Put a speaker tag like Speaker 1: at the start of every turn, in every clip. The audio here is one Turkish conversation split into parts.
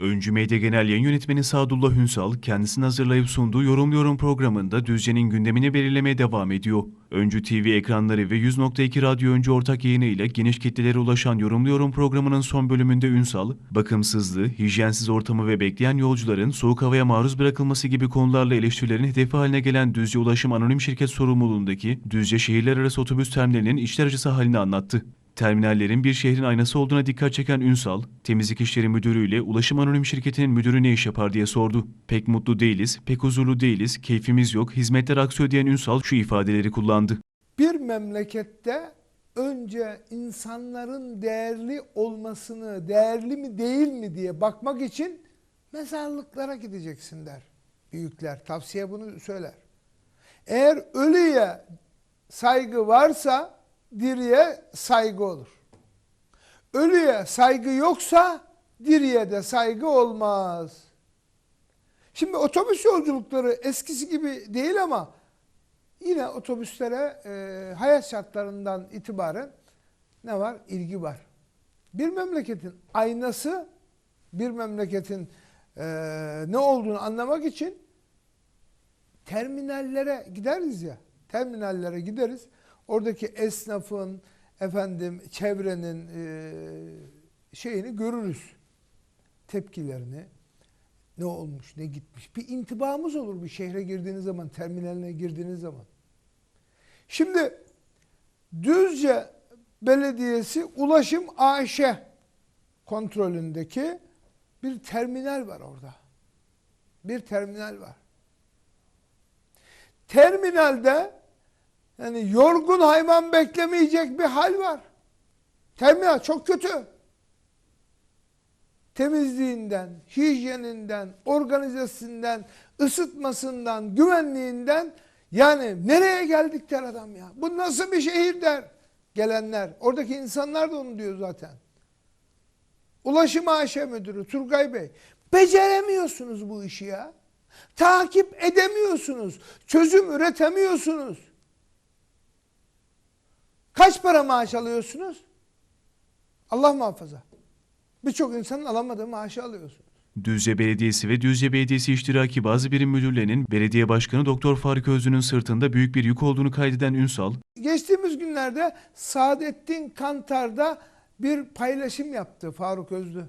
Speaker 1: Öncü Medya Genel Yayın Yönetmeni Sadullah Ünsal, kendisini hazırlayıp sunduğu Yorumluyorum programında Düzce'nin gündemini belirlemeye devam ediyor. Öncü TV ekranları ve 100.2 Radyo Öncü ortak yayınıyla geniş kitlelere ulaşan Yorumluyorum programının son bölümünde Ünsal, bakımsızlığı, hijyensiz ortamı ve bekleyen yolcuların soğuk havaya maruz bırakılması gibi konularla eleştirilerin hedefi haline gelen Düzce Ulaşım Anonim Şirket sorumluluğundaki Düzce Şehirler Arası Otobüs Terminali'nin içler acısı halini anlattı. Terminallerin bir şehrin aynası olduğuna dikkat çeken Ünsal, temizlik işleri müdürüyle Ulaşım Anonim Şirketi'nin müdürü ne iş yapar diye sordu. Pek mutlu değiliz, pek huzurlu değiliz, keyfimiz yok, hizmetler aksıyor diyen Ünsal şu ifadeleri kullandı.
Speaker 2: Bir memlekette önce insanların değerli olmasını, değerli mi değil mi diye bakmak için mezarlıklara gideceksin der büyükler. Tavsiye bunu söyler. Eğer ölüye saygı varsa diriye saygı olur. Ölüye saygı yoksa diriye de saygı olmaz. Şimdi otobüs yolculukları eskisi gibi değil ama yine otobüslere e, hayat şartlarından itibaren ne var? İlgi var. Bir memleketin aynası, bir memleketin e, ne olduğunu anlamak için terminallere gideriz ya. Terminallere gideriz. Oradaki esnafın, efendim çevrenin e, şeyini görürüz. Tepkilerini. Ne olmuş, ne gitmiş. Bir intibamız olur bir şehre girdiğiniz zaman, terminaline girdiğiniz zaman. Şimdi Düzce Belediyesi Ulaşım AŞ kontrolündeki bir terminal var orada. Bir terminal var. Terminalde yani yorgun hayvan beklemeyecek bir hal var. Terminal çok kötü. Temizliğinden, hijyeninden, organizasyonundan, ısıtmasından, güvenliğinden yani nereye geldik der adam ya. Bu nasıl bir şehir der gelenler. Oradaki insanlar da onu diyor zaten. Ulaşım AŞ Müdürü Turgay Bey. Beceremiyorsunuz bu işi ya. Takip edemiyorsunuz. Çözüm üretemiyorsunuz. Kaç para maaş alıyorsunuz? Allah muhafaza. Birçok insanın alamadığı maaşı alıyorsunuz.
Speaker 1: Düzce Belediyesi ve Düzce Belediyesi iştiraki bazı birim müdürlerinin belediye başkanı Doktor Faruk Özlü'nün sırtında büyük bir yük olduğunu kaydeden Ünsal,
Speaker 2: Geçtiğimiz günlerde Saadettin Kantar'da bir paylaşım yaptı Faruk Özlü.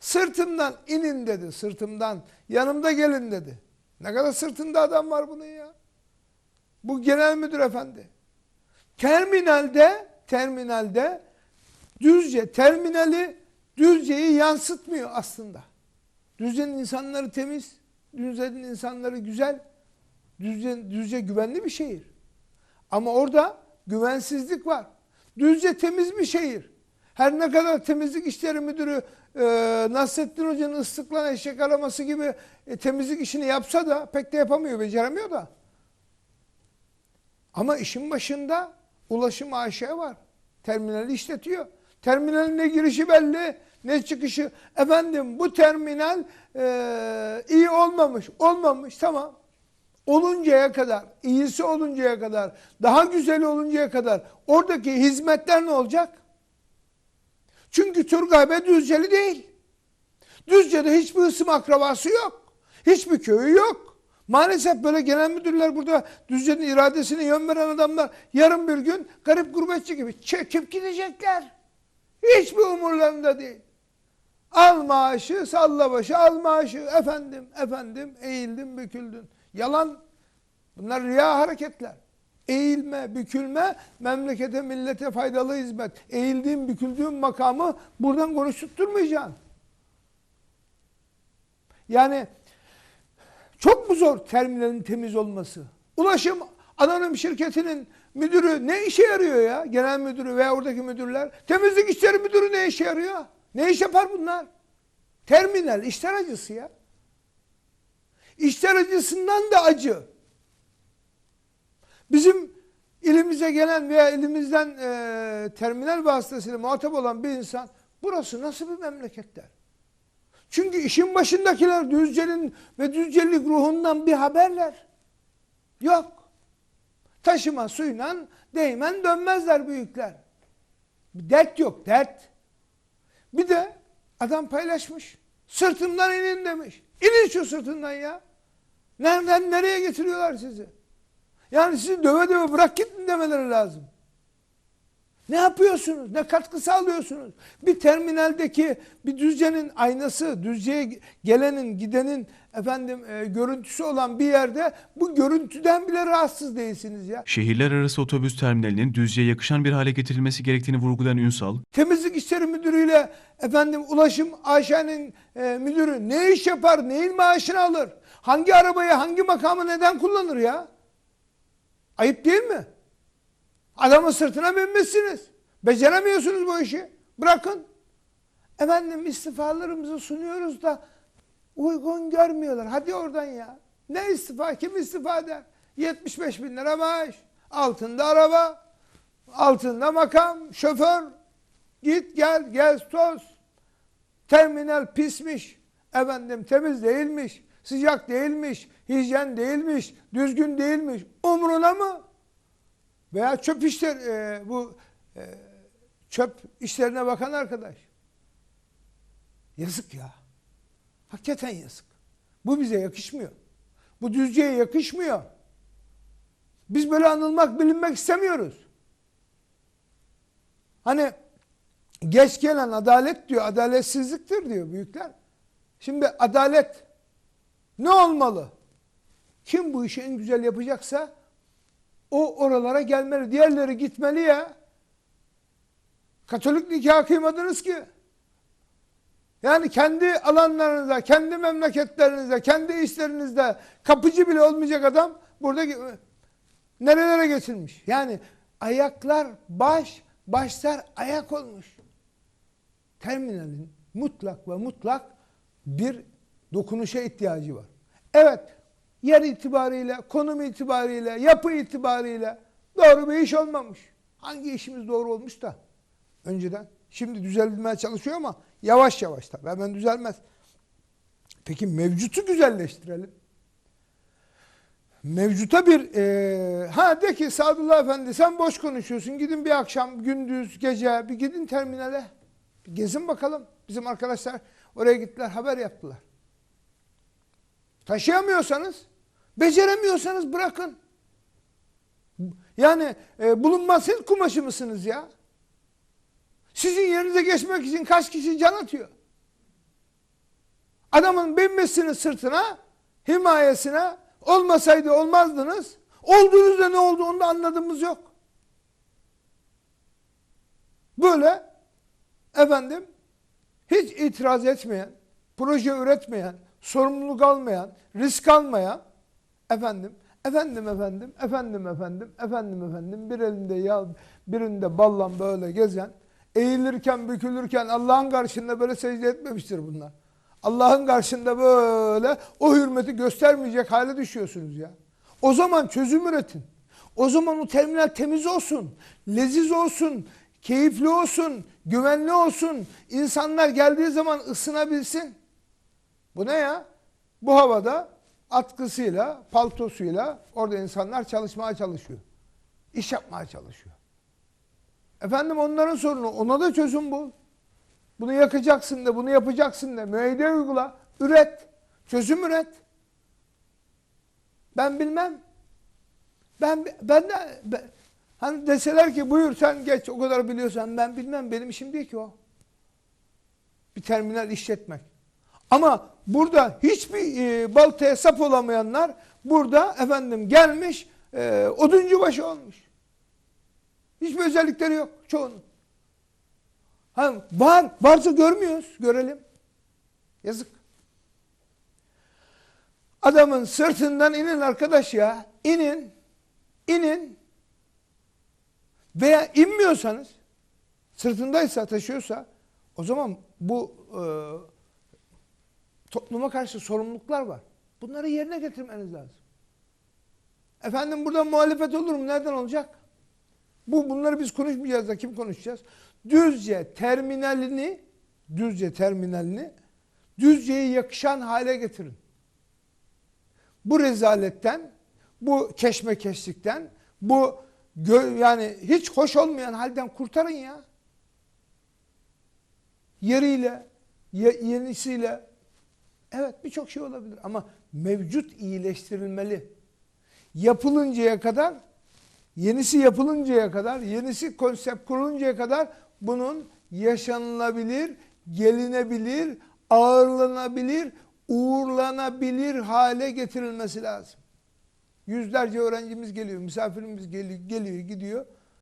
Speaker 2: Sırtımdan inin dedi, sırtımdan. Yanımda gelin dedi. Ne kadar sırtında adam var bunun ya. Bu genel müdür efendi. Terminalde, terminalde Düzce terminali Düzce'yi yansıtmıyor aslında. Düzce'nin insanları temiz, Düzce'nin insanları güzel, Düzce, Düzce güvenli bir şehir. Ama orada güvensizlik var. Düzce temiz bir şehir. Her ne kadar temizlik işleri müdürü e, Nasrettin Hoca'nın ıslıkla eşek araması gibi e, temizlik işini yapsa da pek de yapamıyor, beceremiyor da. Ama işin başında ulaşım AŞ var. Terminali işletiyor. Terminalin ne girişi belli, ne çıkışı. Efendim bu terminal e, iyi olmamış, olmamış tamam. Oluncaya kadar, iyisi oluncaya kadar, daha güzeli oluncaya kadar oradaki hizmetler ne olacak? Çünkü Turgay Bey Düzceli değil. Düzce'de hiçbir ısım akrabası yok. Hiçbir köyü yok. Maalesef böyle genel müdürler burada Düzce'nin iradesine yön veren adamlar yarın bir gün garip gurbetçi gibi çekip gidecekler. Hiçbir umurlarında değil. Al maaşı, salla başı, al maaşı. Efendim, efendim, eğildin, büküldün. Yalan. Bunlar riya hareketler. Eğilme, bükülme, memlekete, millete faydalı hizmet. Eğildiğin, büküldüğün makamı buradan konuşturmayacaksın. Yani çok mu zor terminalin temiz olması? Ulaşım anonim şirketinin müdürü ne işe yarıyor ya? Genel müdürü veya oradaki müdürler. Temizlik işleri müdürü ne işe yarıyor? Ne iş yapar bunlar? Terminal işler acısı ya. İşler acısından da acı. Bizim ilimize gelen veya elimizden e, terminal vasıtasıyla muhatap olan bir insan burası nasıl bir memleket der. Çünkü işin başındakiler Düzce'nin ve Düzcelik ruhundan bir haberler. Yok. Taşıma suyla değmen dönmezler büyükler. Dert yok, dert. Bir de adam paylaşmış. Sırtımdan inin demiş. İnin şu sırtından ya. Nereden nereye getiriyorlar sizi? Yani sizi döve döve bırak gittin demeleri lazım. Ne yapıyorsunuz? Ne katkı sağlıyorsunuz? Bir terminaldeki bir düzcenin aynası, düzceye gelenin, gidenin efendim e, görüntüsü olan bir yerde bu görüntüden bile rahatsız değilsiniz ya.
Speaker 1: Şehirler arası otobüs terminalinin Düzce'ye yakışan bir hale getirilmesi gerektiğini vurgulayan Ünsal,
Speaker 2: Temizlik İşleri Müdürü'yle efendim Ulaşım AŞ'nin e, müdürü ne iş yapar, neyin maaşını alır? Hangi arabayı, hangi makamı neden kullanır ya? Ayıp değil mi? Adamın sırtına binmişsiniz. Beceremiyorsunuz bu işi. Bırakın. Efendim istifalarımızı sunuyoruz da uygun görmüyorlar. Hadi oradan ya. Ne istifa? Kim istifa eder? 75 bin lira maaş. Altında araba. Altında makam. Şoför. Git gel gez toz. Terminal pismiş. Efendim temiz değilmiş. Sıcak değilmiş. Hijyen değilmiş. Düzgün değilmiş. Umruna mı? Veya çöp işler e, bu e, çöp işlerine bakan arkadaş. Yazık ya. Hakikaten yazık. Bu bize yakışmıyor. Bu düzceye yakışmıyor. Biz böyle anılmak, bilinmek istemiyoruz. Hani geç gelen adalet diyor, adaletsizliktir diyor büyükler. Şimdi adalet ne olmalı? Kim bu işi en güzel yapacaksa o oralara gelmeli. Diğerleri gitmeli ya. Katolik nikahı kıymadınız ki. Yani kendi alanlarınızda, kendi memleketlerinizde, kendi işlerinizde kapıcı bile olmayacak adam burada nerelere geçilmiş. Yani ayaklar baş, başlar ayak olmuş. Terminalin mutlak ve mutlak bir dokunuşa ihtiyacı var. Evet, yer itibariyle, konum itibariyle, yapı itibariyle doğru bir iş olmamış. Hangi işimiz doğru olmuş da önceden? Şimdi düzelmeye çalışıyor ama yavaş yavaş tabii hemen düzelmez. Peki mevcutu güzelleştirelim. Mevcuta bir e, ha de ki Sadullah Efendi sen boş konuşuyorsun gidin bir akşam gündüz gece bir gidin terminale bir gezin bakalım. Bizim arkadaşlar oraya gittiler haber yaptılar. Taşıyamıyorsanız, beceremiyorsanız bırakın. Yani e, bulunmaz Hint kumaşı mısınız ya? Sizin yerinize geçmek için kaç kişi can atıyor? Adamın binmesiniz sırtına, himayesine, olmasaydı olmazdınız. Olduğunuzda ne olduğunu da anladığımız yok. Böyle efendim hiç itiraz etmeyen, proje üretmeyen, sorumluluk almayan, risk almayan efendim, efendim efendim, efendim efendim, efendim efendim bir elinde yağ, birinde ballan böyle gezen, eğilirken, bükülürken Allah'ın karşısında böyle secde etmemiştir bunlar. Allah'ın karşısında böyle o hürmeti göstermeyecek hale düşüyorsunuz ya. O zaman çözüm üretin. O zaman o terminal temiz olsun, leziz olsun, keyifli olsun, güvenli olsun. İnsanlar geldiği zaman ısınabilsin. Bu ne ya? Bu havada atkısıyla, paltosuyla orada insanlar çalışmaya çalışıyor. İş yapmaya çalışıyor. Efendim onların sorunu. Ona da çözüm bul. Bunu yakacaksın da, bunu yapacaksın da. Müeyyide uygula. Üret. Çözüm üret. Ben bilmem. Ben ben de ben, hani deseler ki buyur sen geç o kadar biliyorsan ben bilmem benim işim değil ki o. Bir terminal işletmek. Ama burada hiçbir e, baltaya sap olamayanlar burada efendim gelmiş e, oduncu başı olmuş. Hiçbir özellikleri yok çoğunun. Ha, var, varsa görmüyoruz, görelim. Yazık. Adamın sırtından inin arkadaş ya, inin, inin. Veya inmiyorsanız, sırtındaysa, taşıyorsa, o zaman bu e, topluma karşı sorumluluklar var. Bunları yerine getirmeniz lazım. Efendim burada muhalefet olur mu? Nereden olacak? Bu bunları biz konuşmayacağız da kim konuşacağız? Düzce terminalini Düzce terminalini Düzce'ye yakışan hale getirin. Bu rezaletten, bu keşmekeşlikten, bu yani hiç hoş olmayan halden kurtarın ya. Yeriyle, ye- yenisiyle, Evet birçok şey olabilir ama mevcut iyileştirilmeli. Yapılıncaya kadar, yenisi yapılıncaya kadar, yenisi konsept kuruluncaya kadar bunun yaşanılabilir, gelinebilir, ağırlanabilir, uğurlanabilir hale getirilmesi lazım. Yüzlerce öğrencimiz geliyor, misafirimiz geliyor, geliyor gidiyor.